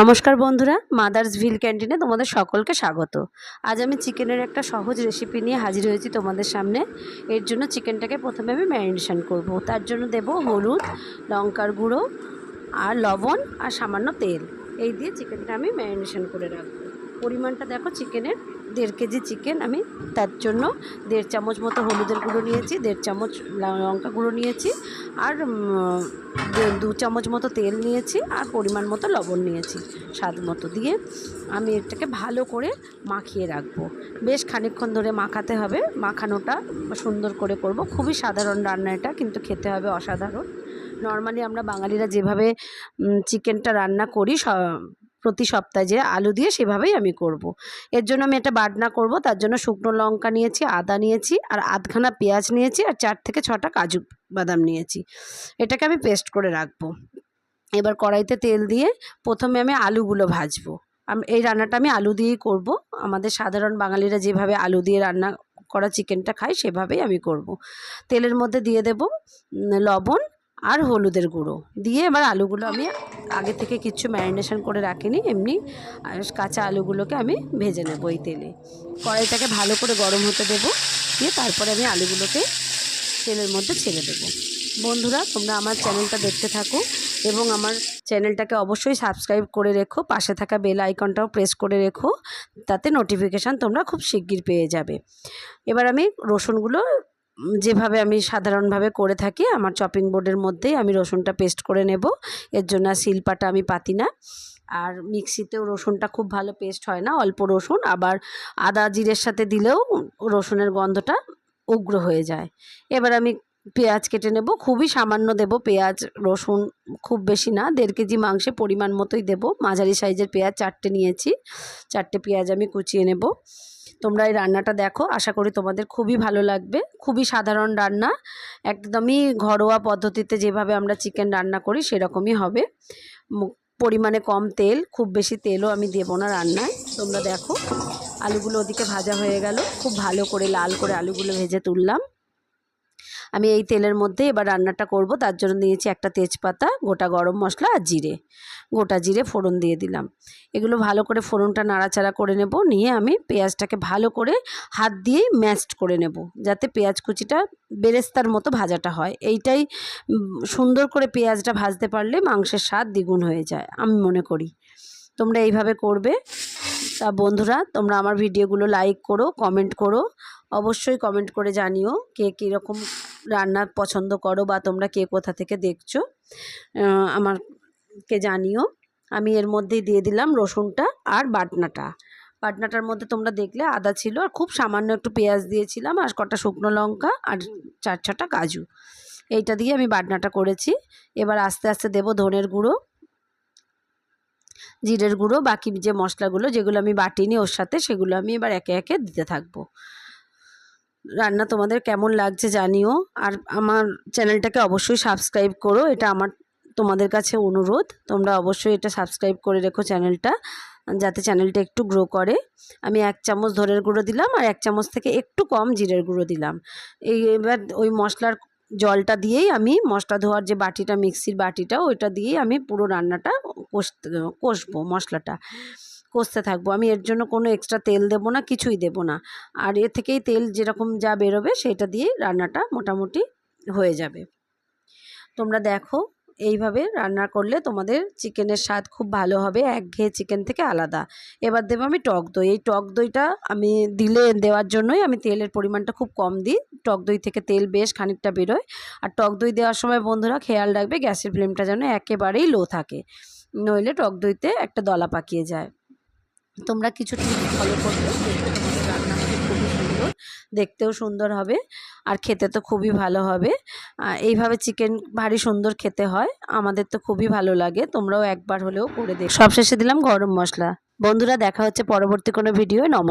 নমস্কার বন্ধুরা মাদার্স ভিল ক্যান্টিনে তোমাদের সকলকে স্বাগত। আজ আমি চিকেনের একটা সহজ রেসিপি নিয়ে হাজির হয়েছি তোমাদের সামনে। এর জন্য চিকেনটাকে প্রথমে আমি ম্যারিনেশন করব। তার জন্য দেব হলুদ, লঙ্কার গুঁড়ো, আর লবণ, আর সামান্য তেল। এই দিয়ে চিকেনটা আমি ম্যারিনেশন করে রাখব। পরিমাণটা দেখো চিকেনের দেড় কেজি চিকেন আমি তার জন্য দেড় চামচ মতো হলুদের গুঁড়ো নিয়েছি, দেড় চামচ লঙ্কা গুঁড়ো নিয়েছি আর দু- চামচ মতো তেল নিয়েছি আর পরিমাণ মতো লবণ নিয়েছি স্বাদ মতো দিয়ে আমি এটাকে ভালো করে মাখিয়ে রাখব। বেশ খানিকক্ষণ ধরে মাখাতে হবে, মাখানোটা সুন্দর করে করব। খুবই সাধারণ রান্না এটা, কিন্তু খেতে হবে অসাধারণ। নর্মালি আমরা বাঙালিরা যেভাবে চিকেনটা রান্না করি প্রতি সপ্তাহে যে আলু দিয়ে সেভাবেই আমি করব। এর জন্য আমি এটা বাটনা করব, তার জন্য শুকনো লঙ্কা নিয়েছি, আদা নিয়েছি, আর আধখানা পেঁয়াজ নিয়েছি, আর চার থেকে ছটা কাজু বাদাম নিয়েছি এটাকে আমি পেস্ট করে রাখব এবার কড়াইতে তেল দিয়ে প্রথমে আমি আলুগুলো ভাজবো এই রান্নাটা আমি আলু দিয়েই করব আমাদের সাধারণ বাঙালিরা যেভাবে আলু দিয়ে রান্না করা চিকেনটা খায়, সেভাবেই আমি করব। তেলের মধ্যে দিয়ে দেব লবণ আর হলুদের গুঁড়ো। দিয়ে এবার আলুগুলো আমি আগে থেকে কিছু ম্যারিনেশন করে রাখিনি, এমনি কাঁচা আলুগুলোকে আমি ভেজে নেব এই তেলে। কড়াইটাকে ভালো করে গরম হতে দেবো, দিয়ে তারপরে আমি আলুগুলোকে তেলের মধ্যে ছেড়ে দেবো। বন্ধুরা, তোমরা আমার চ্যানেলটা দেখতে থাকো এবং আমার চ্যানেলটাকে অবশ্যই সাবস্ক্রাইব করে রেখো, পাশে থাকা বেল আইকনটাও প্রেস করে রেখো, তাতে নোটিফিকেশান তোমরা খুব শিগগির পেয়ে যাবে। এবার আমি রসুনগুলো যেভাবে আমি সাধারণভাবে করে থাকি, আমার চপিং বোর্ডের মধ্যেই আমি রসুনটা পেস্ট করে নেব। এর জন্য শিলপাটা আমি পাতি না। আর মিক্সিতেও রসুনটা খুব ভালো পেস্ট হয় না, অল্প রসুন। আবার আদা জিরের সাথে দিলেও রসুনের গন্ধটা উগ্র হয়ে যায়। এবার আমি পেঁয়াজ কেটে নেব। খুবই সামান্য দেব পেঁয়াজ, রসুন খুব বেশি না, দেড় কেজি মাংসে পরিমাণ মতোই দেব। মাঝারি সাইজের পেঁয়াজ চারটে নিয়েছি। চারটে পেঁয়াজ আমি কুচিয়ে নেব। তোমরা এই রান্নাটা দেখো, আশা করি তোমাদের খুবই ভালো লাগবে। খুবই সাধারণ রান্না, একদমই ঘরোয়া পদ্ধতিতে যেভাবে আমরা চিকেন রান্না করি সেরকমই হবে। পরিমাণে কম তেল, খুব বেশি তেলও আমি দেব না রান্নায়। তোমরা দেখো, আলুগুলো ওদিকে ভাজা হয়ে গেল, খুব ভালো করে লাল করে আলুগুলো ভেজে তুললাম। আমি এই তেলের মধ্যে এবার রান্নাটা করব। তার জন্য দিয়েছি একটা তেজপাতা, গোটা গরম মশলা আর জিরে। গোটা জিরে ফোড়ন দিয়ে দিলাম। এগুলো ভালো করে ফোড়নটা নাড়াচাড়া করে নেব। নিয়ে আমি পেঁয়াজটাকে ভালো করে হাত দিয়েই ম্যাশড করে নেব, যাতে পেঁয়াজ কুচিটা বেরেস্তার মতো ভাজাটা হয়। এইটাই সুন্দর করে পেঁয়াজটা ভাজতে পারলে মাংসের স্বাদ দ্বিগুণ হয়ে যায়, আমি মনে করি। তোমরা এইভাবে করবে। তা বন্ধুরা, তোমরা আমার ভিডিওগুলো লাইক করো কমেন্ট করো। অবশ্যই কমেন্ট করে জানিও কে কীরকম রান্না পছন্দ করো বা তোমরা কে কোথা থেকে দেখছ আহ, আমারকে জানিও। আমি এর মধ্যেই দিয়ে দিলাম রসুনটা আর বাটনাটা। বাটনাটার মধ্যে তোমরা দেখলে আদা ছিল আর খুব সামান্য একটু পেঁয়াজ দিয়েছিলাম আর কটা শুকনো লঙ্কা আর চার ছটা কাজু। এইটা দিয়ে আমি বাটনাটা করেছি। এবার আস্তে আস্তে দেবো ধনের গুঁড়ো জিরের গুঁড়ো বাকি যে মশলাগুলো যেগুলো আমি বাটিনি ওর সাথে সেগুলো আমি এবার একে একে দিতে থাকব। রান্না তোমাদের কেমন লাগছে জানিও। আর আমার চ্যানেলটাকে অবশ্যই সাবস্ক্রাইব করো, এটা আমার তোমাদের কাছে অনুরোধ। তোমরা অবশ্যই এটা সাবস্ক্রাইব করে রেখো চ্যানেলটা, যাতে চ্যানেলটা একটু গ্রো করে। আমি এক চামচ ধরের গুঁড়ো দিলাম আর এক চামচ থেকে একটু কম জিরের গুঁড়ো দিলাম। এই এবার ওই মশলার জলটা দিয়েই আমি মশলা ধোয়ার যে বাটিটা, মিক্সির বাটিটা, ওইটা দিয়েই আমি পুরো রান্নাটা কষতে, কষবো মশলাটা। কষতে থাকব। আমি এর জন্য কোনো এক্সট্রা তেল দেবো না, কিছুই দেবো না। আর এর থেকেই তেল যেরকম যা বেরোবে সেটা দিয়েই রান্নাটা মোটামুটি হয়ে যাবে। তোমরা দেখো, এইভাবে রান্না করলে তোমাদের চিকেনের স্বাদ খুব ভালো হবে, একঘেয়ে চিকেন থেকে আলাদা। এবার দেবো আমি টক দই। এই টক দইটা আমি দিলে, দেওয়ার জন্যই আমি তেলের পরিমাণটা খুব কম দিই। টক দই থেকে তেল বেশ খানিকটা বেরোয়। আর টক দই দেওয়ার সময় বন্ধুরা খেয়াল রাখবে গ্যাসের ফ্লেমটা যেন একেবারেই লো থাকে। নইলে টক দইতে একটা দলা পাকিয়ে যায়। তোমরা কিছু টিপস ফলো করবে। তোমাদের রান্না খুবই সুন্দর। দেখতেও সুন্দর হবে আর খেতে তো খুবই ভালো হবে। এইভাবে চিকেন ভারী সুন্দর খেতে হয়। আমাদের তো খুবই ভালো লাগে। তোমরাও একবার হলেও করে দেখ। সবশেষে দিলাম গরম মশলা। বন্ধুরা, দেখা হচ্ছে পরবর্তী কোনো ভিডিও নমস্কার।